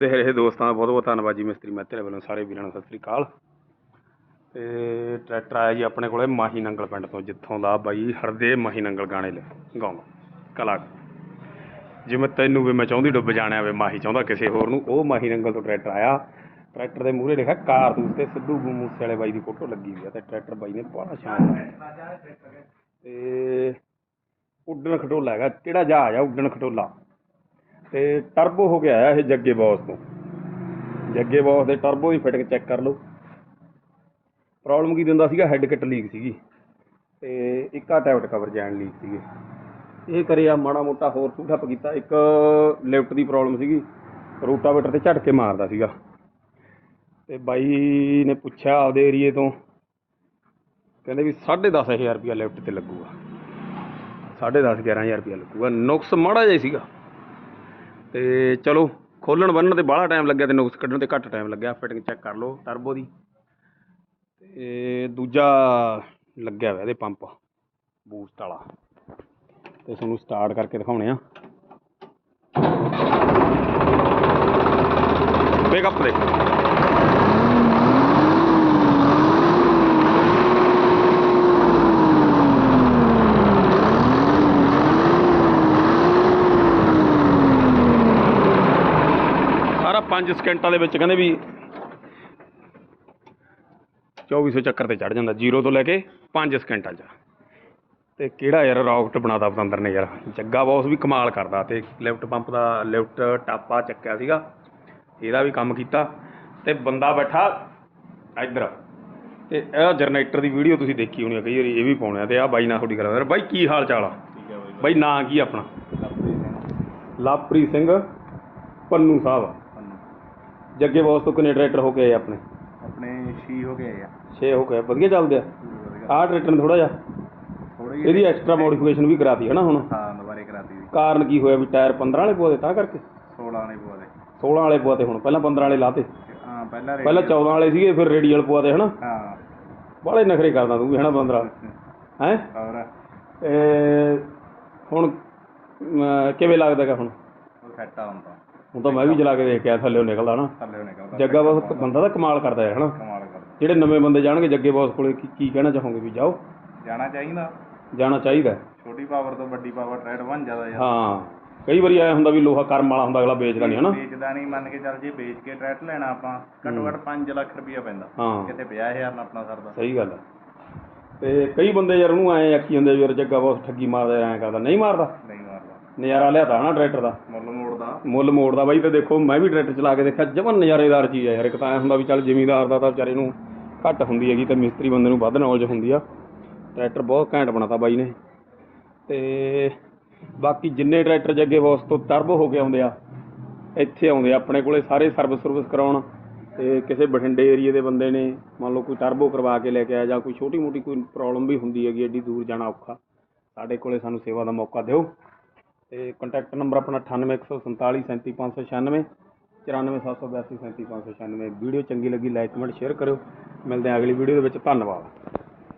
ਤੇ ਰਹੇ ਦੋਸਤਾਂ ਦਾ ਬਹੁਤ ਬਹੁਤ ਧੰਨਵਾਦ ਜੀ ਮਿਸਤਰੀ ਮਹਿਤੇ ਵੱਲੋਂ, ਸਾਰੇ ਵੀਰਾਂ ਨੂੰ ਸਤਿ ਸ੍ਰੀ ਅਕਾਲ। ਤੇ ਟਰੈਕਟਰ ਆਇਆ ਜੀ ਆਪਣੇ ਕੋਲੇ ਮਾਹੀ ਨੰਗਲ ਪਿੰਡ ਤੋਂ, ਜਿੱਥੋਂ ਦਾ ਬਾਈ ਹਰਦੇ ਮਾਹੀ ਨੰਗਲ ਗਾਣੇ ਲੈ, ਗਾਉਂਦਾ, ਕਲਾ। ਜਿਵੇਂ ਤੈਨੂੰ ਵੀ ਮੈਂ ਚਾਹੁੰਦੀ ਡੁੱਬ ਜਾਣਿਆ ਵੇ, ਮਾਹੀ ਚਾਹੁੰਦਾ ਕਿਸੇ ਹੋਰ ਨੂੰ, ਉਹ ਮਾਹੀ ਨੰਗਲ ਤੋਂ ਟਰੈਕਟਰ ਆਇਆ। ਟਰੈਕਟਰ ਦੇ ਮੂਹਰੇ ਲਿਖਿਆ, ਕਾਰਤੂਸ ਤੇ ਸਿੱਧੂ ਮੂਸੇ ਵਾਲੇ ਬਾਈ ਦੀ ਫੋਟੋ ਲੱਗੀ ਹੋਈ ਆ। ਤੇ ਟਰੈਕਟਰ ਬਾਈ ਨੇ ਬੜਾ ਸ਼ਾਨਦਾਰ ਤੇ ਉੱਡਣ ਖਟੋਲਾ ਹੈਗਾ, ਕਿਹੜਾ ਜਹਾਜ਼ ਆ ਉੱਡਣ ਖਟੋਲਾ? ਤੇ ਟਰਬੋ ਹੋ ਕੇ ਆਇਆ ਇਹ ਜੱਗੇ ਬੌਸ ਤੋਂ। ਜੱਗੇ ਬੌਸ ਦੇ ਟਰਬੋ ਦੀ ਫਿਟਿੰਗ ਚੈੱਕ ਕਰ ਲਓ। ਪ੍ਰੋਬਲਮ ਕੀ ਦਿੰਦਾ ਸੀਗਾ? ਹੈੱਡ ਕਿਟ ਲੀਕ ਸੀਗੀ। ਤੇ ਇੱਕ ਆ ਟੈਬਟ ਕਵਰ ਜੈਨ ਲੀਕ ਸੀਗੇ। ਇਹ ਕਰਿਆ ਮਾੜਾ ਮੋਟਾ ਹੋਰ ਟੂ ਠੱਪ ਕੀਤਾ। ਇੱਕ ਲਿਫਟ ਦੀ ਪ੍ਰੋਬਲਮ ਸੀਗੀ। ਰੋਟਾਵੇਟਰ ਤੇ ਝਟਕੇ ਮਾਰਦਾ ਸੀਗਾ। ਤੇ ਬਾਈ ਨੇ ਪੁੱਛਿਆ ਆਪਦੇ ਏਰੀਏ ਤੋਂ। ਕਹਿੰਦੇ ਵੀ 10500 ਰੁਪਿਆ ਲਿਫਟ ਤੇ ਲੱਗੂਗਾ। 10.5 11000 ਰੁਪਿਆ ਲੱਗੂਗਾ। ਨੁਕਸ ਮਾੜਾ ਜਿਹਾ ਹੀ ਸੀਗਾ। ਤੇ ਚਲੋ, ਖੋਲਣ ਬੰਨਣ ਤੇ ਬਾਹਲਾ ਟਾਈਮ ਲੱਗਿਆ ਤੇ ਨੁਕਸ ਕੱਢਣ ਤੇ ਘੱਟ ਟਾਈਮ ਲੱਗਿਆ ਫਿਟਿੰਗ ਚੈੱਕ ਕਰ ਲਓ ਟਰਬੋ ਦੀ। ਤੇ ਦੂਜਾ ਲੱਗਿਆ ਹੋਇਆ ਇਹਦੇ ਪੰਪ ਬੂਸਟ ਵਾਲਾ। ਤੇ ਤੁਹਾਨੂੰ ਸਟਾਰਟ ਕਰਕੇ ਦਿਖਾਉਣੇ ਆ। ਬੈਕਅਪ ਦੇ ਸਾਰਾ 5 ਸਕਿੰਟਾਂ ਦੇ ਵਿੱਚ ਕਹਿੰਦੇ ਵੀ 2400 ਚੱਕਰ ਤੇ ਚੜ ਜਾਂਦਾ 0 ਤੋਂ ਲੈ ਕੇ 5 ਸਕਿੰਟਾਂ 'ਚ। ਤੇ ਕਿਹੜਾ ਯਾਰ ਰੌਕਟ ਬਣਾਤਾ ਪਤੰਦਰ ਨੇ ਯਾਰ? ਜੱਗਾ ਬੌਸ ਵੀ ਕਮਾਲ ਕਰਦਾ ਤੇ ਲਿਫਟ ਪੰਪ ਦਾ ਲਿਫਟ ਟਾਪਾ ਚੱਕਿਆ ਸੀਗਾ ਇਹਦਾ ਵੀ ਕੰਮ ਕੀਤਾ ਤੇ ਬੰਦਾ ਬੈਠਾ ਇੱਧਰ। ਤੇ ਇਹ ਜਨਰੇਟਰ ਦੀ ਵੀਡੀਓ ਤੁਸੀਂ ਦੇਖੀ ਹੋਣੀ ਆ ਕਈ ਵਾਰੀ ਇਹ ਵੀ ਪਾਉਣੇ ਆ ਤੇ ਆ ਬਾਈ ਨਾਲ ਤੁਹਾਡੀ ਗੱਲ ਕਰ। ਬਾਈ ਕੀ ਹਾਲ ਚਾਲ ਆ? ਬਾਈ ਨਾਂ ਕੀ ਆਪਣਾ? ਲਵਪ੍ਰੀਤ ਸਿੰਘ। ਲਵਪ੍ਰੀਤ ਸਿੰਘ ਪੰਨੂ ਸਾਹਿਬ ਜੱਗੇ ਬੌਸ ਤੋਂ ਕਿੰਨੇ ਟਰੈਕਟਰ ਹੋ ਕੇ ਆਏ ਆਪਣੇ? ਆਪਣੇ ਛੀ ਹੋ ਗਏ ਆ। 6 ਹੋ ਗਏ ਵਧੀਆ ਚੱਲਦੇ ਆ। ਆਹ ਟਰੈਕਟਰ ਥੋੜਾ ਜਿਹਾ। ਥੋੜੀ ਇਹਦੀ ਐਕਸਟਰਾ ਮੋਡੀਫਿਕੇਸ਼ਨ ਵੀ ਕਰਾਤੀ ਹੈ ਨਾ ਹੁਣ। ਹਾਂ ਦੁਬਾਰੇ ਕਰਾਤੀ ਕਾਰਨ ਕੀ ਹੋਇਆ ਵੀ ਟਾਇਰ 15 ਵਾਲੇ ਪਵਾ ਦੇ ਤਾਂ ਕਰਕੇ? 16 ਨੇ ਪਵਾ ਦੇ। 16 ਵਾਲੇ ਪਵਾ ਤੇ ਹੁਣ ਪਹਿਲਾਂ 15 ਵਾਲੇ ਲਾਤੇ। ਹਾਂ ਪਹਿਲਾਂ ਪਹਿਲਾਂ 14 ਵਾਲੇ ਸੀਗੇ ਫਿਰ ਰੇਡੀਅਲ ਪਵਾ ਦੇ ਹਨਾ। ਹਾਂ। ਬਾਹਲੇ ਨਖਰੇ ਕਰਦਾ ਤੂੰ ਵੀ ਹਨਾ 15 ਹੈ? ਔਰ ਹੁਣ ਕਿਵੇਂ ਲੱਗਦਾਗਾ ਹੁਣ? ਸੈੱਟ ਆ ਹੁੰਦਾ ਹੁਣ ਤਾਂ ਮੈਂ ਵੀ ਚਲਾ ਕੇ ਦੇਖਿਆ ਥੱਲੇੋਂ ਨਿਕਲਦਾ ਨਾ। ਥੱਲੇ ਨਿਕਲਦਾ। ਜੱਗਾ ਬੌਸ ਬੰਦਾ ਤਾਂ ਕਮਾਲ ਕਰਦਾ ਹੈ ਹਨਾ? ਕਮਾਲ ਜਿਹੜੇ ਨਵੇਂ ਬੰਦੇ ਜਾਣਗੇ ਜੱਗੇ ਬੌਸ ਕੋਲੇ ਕੀ ਕੀ ਕਹਿਣਾ ਚਾਹੋਗੇ ਵੀ ਜਾਓ? ਜਾਣਾ ਚਾਹੀਦਾ। ਜਾਣਾ ਚਾਹੀਦਾ। ਛੋਟੀ ਪਾਵਰ ਤੋਂ ਵੱਡੀ ਪਾਵਰ ਟ੍ਰੇਡ ਬਣ ਜ਼ਿਆਦਾ ਯਾਰ। ਹਾਂ। ਕਈ ਵਾਰੀ ਆਇਆ ਹੁੰਦਾ ਵੀ ਲੋਹਾ ਕਰਮ ਵਾਲਾ ਹੁੰਦਾ ਅਗਲਾ ਵੇਚਦਾ ਨਹੀਂ ਹਨਾ? ਵੇਚਦਾ ਨਹੀਂ ਮੰਨ ਕੇ ਚੱਲ ਜੇ ਵੇਚ ਕੇ ਟਰੈਟ ਲੈਣਾ ਆਪਾਂ ਘੱਟੋ ਘੱਟ 5 ਲੱਖ ਰੁਪਇਆ ਪੈਂਦਾ। ਹਾਂ। ਕਿਤੇ 50000 ਨਾਲ ਆਪਣਾ ਸਰਦਾ। ਸਹੀ ਗੱਲ ਹੈ। ਤੇ ਕਈ ਬੰਦੇ ਯਾਰ ਉਹਨੂੰ ਐਂ ਆਖੀ ਜਾਂਦੇ ਵੀ ਯਾਰ ਜੱਗਾ ਬਹੁਤ ਠੱਗੀ ਮਾਰਦਾ ਐਂ ਕਰਦਾ। ਨਹੀਂ ਮਾਰਦਾ? ਨਹੀਂ ਮਾਰਦਾ। ਨਜ਼ਾਰਾ ਲਿਆਤਾ ਹਨਾ ਟਰੈਕਟਰ ਦਾ? ਮੁੱਲ ਮੋੜਦਾ। ਮੁੱਲ ਮੋੜਦਾ ਬਾਈ, ਤੇ ਦੇਖੋ, ਮੈਂ ਵੀ ਟਰੈਕਟਰ ਚਲਾ ਕੇ ਦੇਖਿਆ, ਜਮਨ ਨਜ਼ਾਰੇਦਾਰ ਚੀਜ਼ ਹੈ ਯਾਰ, ਇੱਕ ਤਾਂ ਐਂ ਹੁੰਦਾ ਵੀ ਚੱਲ ਜ਼ਿਮੀਂਦਾਰ ਦਾ ਤਾਂ ਵਿਚਾਰੇ ਨੂੰ ਘੱਟ ਹੁੰਦੀ ਹੈਗੀ ਤੇ ਮਿਸਤਰੀ ਬੰਦੇ ਨੂੰ ਵੱਧ ਨੌਲੇਜ ਹੁੰਦੀ ਆ। ਟਰੈਕਟਰ ਬਹੁਤ ਘੈਂਟ ਬਣਾਤਾ ਬਾਈ ਨੇ। ਤੇ ਬਾਕੀ ਜਿੰਨੇ ਟਰੈਕਟਰ ਜੱਗੇ ਬੌਸ ਤੋਂ ਟਰਬੋ ਹੋ ਕੇ ਆਉਂਦੇ ਆ, ਇੱਥੇ ਆਉਂਦੇ ਆ, ਆਪਣੇ ਕੋਲੇ ਸਾਰੇ ਸਰਵਿਸ ਸਰਵਿਸ ਕਰਾਉਣ। ਤੇ ਕਿਸੇ ਬਠਿੰਡੇ ਏਰੀਏ ਦੇ ਬੰਦੇ ਨੇ, ਮੰਨ ਲਓ ਕੋਈ ਟਰਬੋ ਕਰਵਾ ਕੇ ਲੈ ਕੇ ਆਇਆ ਜਾਂ ਕੋਈ ਛੋਟੀ ਮੋਟੀ ਕੋਈ ਪ੍ਰੋਬਲਮ ਵੀ ਹੁੰਦੀ ਹੈਗੀ, ਐਡੀ ਦੂਰ ਜਾਣਾ ਔਖਾ, ਸਾਡੇ ਕੋਲੇ ਸਾਨੂੰ ਸੇਵਾ ਦਾ ਮੌਕਾ ਦਿਓ। ਤੇ ਕੰਟੈਕਟ ਨੰਬਰ ਆਪਣਾ 9814473596 94782 37596 ਵੀਡੀਓ ਚੰਗੀ ਲੱਗੀ ਲਾਈਕ ਕਮੈਂਟ ਸ਼ੇਅਰ ਕਰਿਓ। ਮਿਲਦੇ ਹਾਂ ਅਗਲੀ ਵੀਡੀਓ ਦੇ ਵਿੱਚ, ਧੰਨਵਾਦ।